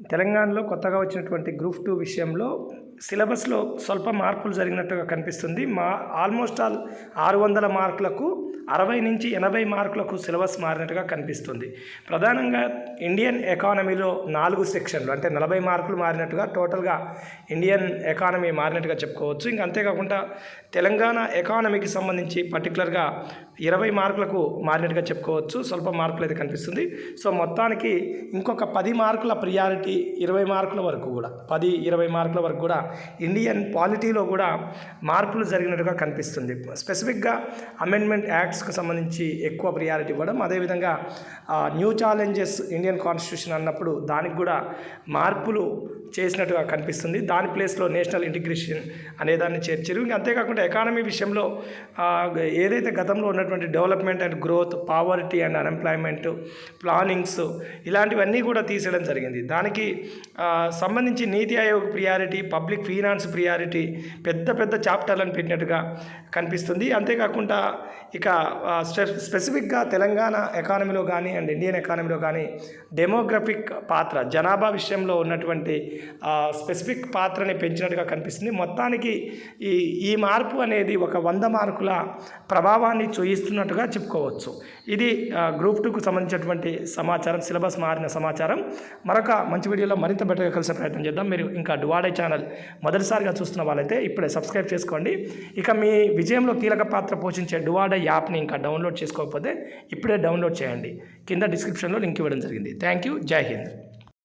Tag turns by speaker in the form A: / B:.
A: తెలంగాణలో కొత్తగా వచ్చినటువంటి గ్రూప్ టూ విషయంలో సిలబస్లో స్వల్ప మార్పులు జరిగినట్టుగా కనిపిస్తుంది. మా ఆల్మోస్ట్ ఆల్ ఆరు వందల మార్కులకు అరవై నుంచి ఎనభై మార్కులకు సిలబస్ మారినట్టుగా కనిపిస్తుంది. ప్రధానంగా ఇండియన్ ఎకానమీలో నాలుగు సెక్షన్లు అంటే నలభై మార్కులు మారినట్టుగా టోటల్గా ఇండియన్ ఎకానమీ మారినట్టుగా చెప్పుకోవచ్చు. ఇంకా అంతేకాకుండా తెలంగాణ ఎకానమీకి సంబంధించి పర్టికులర్గా ఇరవై మార్కులకు మారినట్టుగా చెప్పుకోవచ్చు. స్వల్ప మార్కులు అయితే కనిపిస్తుంది. సో మొత్తానికి ఇంకొక పది మార్కుల ప్రియారిటీ ఇరవై మార్కుల వరకు కూడా పది ఇరవై మార్కుల వరకు కూడా ఇండియన్ పాలిటీలో కూడా మార్పులు జరిగినట్టుగా కనిపిస్తుంది. స్పెసిఫిక్గా అమెండ్మెంట్ యాక్ట్స్కు సంబంధించి ఎక్కువ ప్రియారిటీ ఇవ్వడం అదేవిధంగా న్యూ ఛాలెంజెస్ ఇండియన్ కాన్స్టిట్యూషన్ అన్నప్పుడు దానికి కూడా మార్పులు చేసినట్టుగా కనిపిస్తుంది. దాని ప్లేస్లో నేషనల్ ఇంటిగ్రేషన్ అనేదాన్ని చేర్చారు. ఇంకా అంతేకాకుండా ఎకానమీ విషయంలో ఏదైతే గతంలో ఉన్నటువంటి development and growth poverty and unemployment plannings ఇలాంటివన్నీ కూడా తీసేయడం జరిగింది. దానికి సంబంధించి NITI Aayog priority public finance priority పెద్ద పెద్ద చాప్టర్లను పెట్టినట్టుగా కనిపిస్తుంది. అంతేకాకుండా ఇక స్పె- స్పెసిఫిక్గా తెలంగాణ ఎకానమీలో కానీ అండ్ ఇండియన్ ఎకానమీలో కానీ డెమోగ్రఫిక్ పాత్ర జనాభా విషయంలో ఉన్నటువంటి స్పెసిఫిక్ పాత్రని పెంచినట్టుగా కనిపిస్తుంది. మొత్తానికి ఈ ఈ మార్పు అనేది ఒక వంద మార్కుల ప్రభావాన్ని చూయిస్తున్నట్టుగా చెప్పుకోవచ్చు. ఇది గ్రూప్ టూకు సంబంధించినటువంటి సమాచారం సిలబస్ మారిన సమాచారం. మరొక మంచి వీడియోలో మరింత బెటర్గా కలిసే ప్రయత్నం చేద్దాం. మీరు ఇంకా డువాడే ఛానల్ మొదటిసారిగా చూస్తున్న వాళ్ళైతే ఇప్పుడే సబ్స్క్రైబ్ చేసుకోండి. ఇక మీ విజయంలో కీలక పాత్ర పోషించే డువాడే యాప్ని ఇంకా డౌన్లోడ్ చేసుకోకపోతే ఇప్పుడే డౌన్లోడ్ చేయండి. కింద డిస్క్రిప్షన్లో లింక్ ఇవ్వడం జరిగింది. Thank you. జై హింద్.